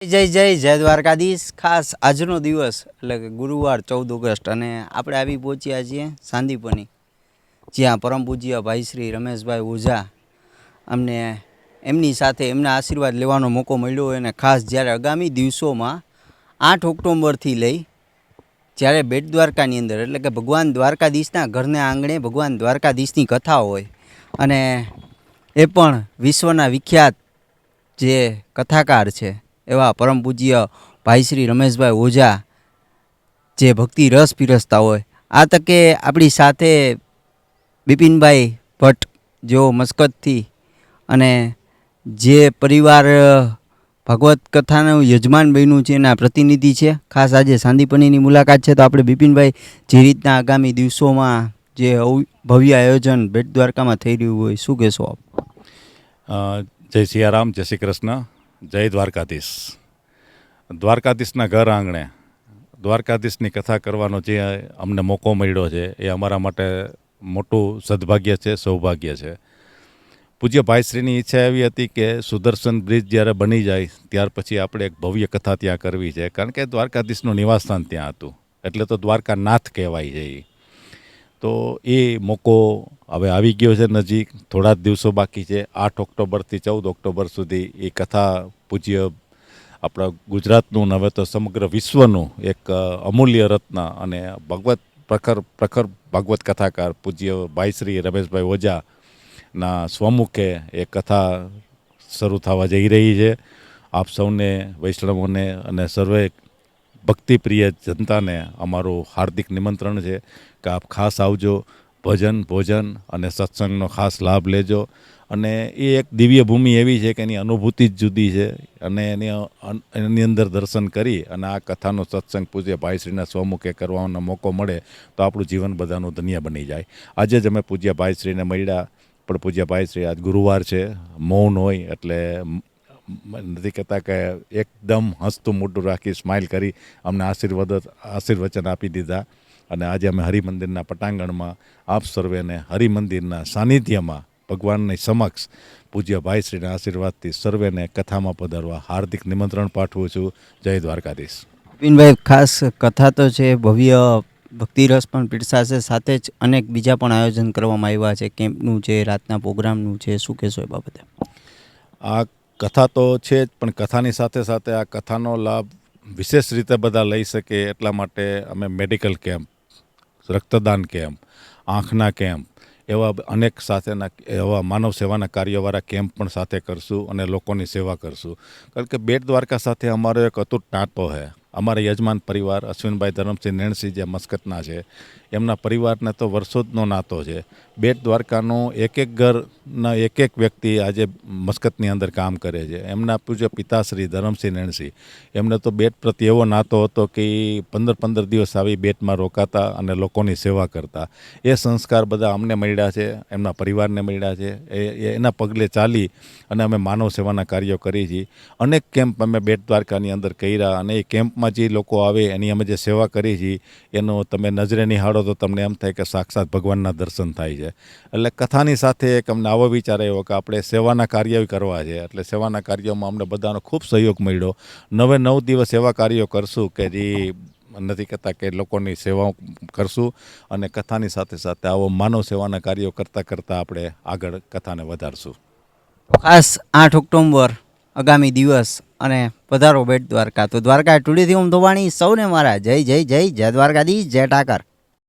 જય જય જય દ્વારકાધીશ. ખાસ આજનો દિવસ, એટલે કે ગુરુવાર ચૌદ ઓગસ્ટ, અને આપણે આવી પહોંચ્યા છીએ સાંદીપની, જ્યાં પરમ પૂજ્ય ભાઈ શ્રી રમેશભાઈ ઓઝા અમને એમની સાથે એમના આશીર્વાદ લેવાનો મોકો મળ્યો અને ખાસ જ્યારે આગામી દિવસોમાં આઠ ઓક્ટોબરથી લઈ જ્યારે બેટ દ્વારકાની અંદર, એટલે કે ભગવાન દ્વારકાધીશના ઘરના આંગણે ભગવાન દ્વારકાધીશની કથા હોય, અને એ પણ વિશ્વના વિખ્યાત જે કથાકાર છે એવા પરમ પૂજ્ય ભાઈ શ્રી રમેશભાઈ ઓઝા જે ભક્તિ રસ પીરસતા હોય. આ તકે આપણી સાથે બિપિનભાઈ ભટ્ટ જેઓ મસ્કતથી અને જે પરિવાર ભગવત કથાનું યજમાન બન્યું છે એના પ્રતિનિધિ છે. ખાસ આજે સાંદીપનીની મુલાકાત છે તો આપણે બિપિનભાઈ જે રીતના આગામી દિવસોમાં જે ભવ્ય આયોજન બેટ દ્વારકામાં થઈ રહ્યું હોય, શું કહેશો આપ? જય સિયારામ, જય શ્રી કૃષ્ણ. જય દ્વારકાધીશ. દ્વારકાધીશના ઘર આંગણે દ્વારકાધીશની કથા કરવાનો જે અમને મોકો મળ્યો છે, એ અમારા માટે મોટું સદભાગ્ય છે, સૌભાગ્ય છે. પૂજ્ય ભાઈશ્રીની ઈચ્છા એવી હતી કે સુદર્શન બ્રિજ જ્યારે બની જાય, ત્યાર પછી આપણે એક ભવ્ય કથા ત્યાં કરવી છે, કારણ કે દ્વારકાધીશનું નિવાસસ્થાન ત્યાં હતું. એટલે તો દ્વારકાનાથ કહેવાય છે ઈ. તો એ મોકો હવે આવી ગયો છે નજીક. થોડા જ દિવસો બાકી છે. આઠ ઓક્ટોબરથી ચૌદ ઓક્ટોબર સુધી એ કથા પૂજ્ય આપણા ગુજરાતનું હવે તો સમગ્ર વિશ્વનું એક અમૂલ્ય રત્ન અને ભગવત પ્રખર પ્રખર ભાગવત કથાકાર પૂજ્ય ભાઈ શ્રી રમેશભાઈ ઓઝાના સ્વમુખે એ કથા શરૂ થવા જઈ રહી છે. આપ સૌને, વૈષ્ણવોને અને સર્વે ભક્તિપ્રિય જનતાને અમારું હાર્દિક નિમંત્રણ છે કે આપ ખાસ આવજો, ભજન, ભોજન અને સત્સંગનો ખાસ લાભ લેજો. અને એ એક દિવ્ય ભૂમિ એવી છે કે એની અનુભૂતિ જ જુદી છે અને એની એની અંદર દર્શન કરી અને આ કથાનો સત્સંગ પૂજ્ય ભાઈશ્રીના સ્વમુખે કરવાનો મોકો મળે તો આપણું જીવન બધાનું ધન્ય બની જાય. આજે જ અમે પૂજ્ય ભાઈશ્રીને મળ્યા. પણ પૂજ્ય ભાઈશ્રી આજ ગુરુવાર છે, મૌન હોય એટલે નથી કહેતા કે એકદમ હસતું મોઢું રાખી સ્માઇલ કરી અમને આશીર્વાદ આશીર્વચન આપી દીધા. અને આજે અમે હરિમંદિરના પટાંગણમાં આપ સર્વેને હરિમંદિરના સાનિધ્યમાં ભગવાનની સમક્ષ પૂજ્ય ભાઈશ્રીના આશીર્વાદથી સર્વેને કથામાં પધારવા હાર્દિક નિમંત્રણ પાઠવું છું. જય દ્વારકાધીશ. બિનભાઈ ખાસ કથા તો છે ભવ્ય ભક્તિરસ પણ પીરસાશે સાથે જ અનેક બીજા પણ આયોજન કરવામાં આવ્યા છે કેમ્પનું છે રાતના પ્રોગ્રામનું છે શું કહેશો એ બાબતે? આ કથા તો છે જ, પણ કથાની સાથે સાથે આ કથાનો લાભ વિશેષ રીતે બધા લઈ શકે એટલા માટે અમે મેડિકલ કેમ્પ, રક્તદાન કેમ્પ, આંખના કેમ્પ, એવા અનેક સાથેના, એવા માનવ સેવાના કાર્યોવાળા કેમ્પ પણ સાથે કરશું અને લોકોની સેવા કરશું. કારણ કે બેટ દ્વારકા સાથે અમારો એક અતૂટ નાતો છે અમારા યજમાન પરિવાર અશ્વિનભાઈ ધરમસિંહ નેણસિંહ જે મસ્કતના છે, એમના પરિવારને તો વર્ષોનો નાતો છે. બેટ દ્વારકાનું એક એક ઘરના એક એક વ્યક્તિ આજે મસ્કતની અંદર કામ કરે છે. એમના પૂજ્ય પિતાશ્રી ધરમસિંહ નેણસિંહ. એમને તો બેટ પ્રત્યે એવો નાતો હતો કે પંદર પંદર દિવસ આવી બેટમાં રોકાતા અને લોકોની સેવા કરતા. એ સંસ્કાર બધા અમને મળ્યા છે, એમના પરિવારને મળ્યા છે. એ એના પગલે ચાલી અને અમે માનવ સેવાના કાર્યો કરી છીએ અનેક કેમ્પ અમે બેટ દ્વારકાની અંદર કર્યા અને એ કેમ્પમાં જે લોકો આવે, એની અમે જે સેવા કરી છીએ, એનો તમે નજરે નિહાળો તો તમને એમ થાય કે સાક્ષાત ભગવાનના દર્શન થાય છે. એટલે કથાની સાથે એક અમને આવો વિચાર આવ્યો કે આપણે સેવાના કાર્યો કરવા છે. એટલે સેવાના કાર્યોમાં અમને બધાનો ખૂબ સહયોગ મળ્યો. નવે નવ દિવસ એવા કાર્યો કરશું કે જે નથી કહેતા કે લોકોની સેવા કરશું અને કથાની સાથે સાથે આવો માનવ સેવાના કાર્યો કરતાં કરતાં આપણે આગળ કથાને વધારશું. ખાસ આઠ ઓક્ટોબર આગામી દિવસ અને પધારો બેટ દ્વારકા. તો દ્વારકા ટુડીથી હું ધોવાણી સૌને મારા જય જય જય જય દ્વારકાધીશ, જય ઠાકર.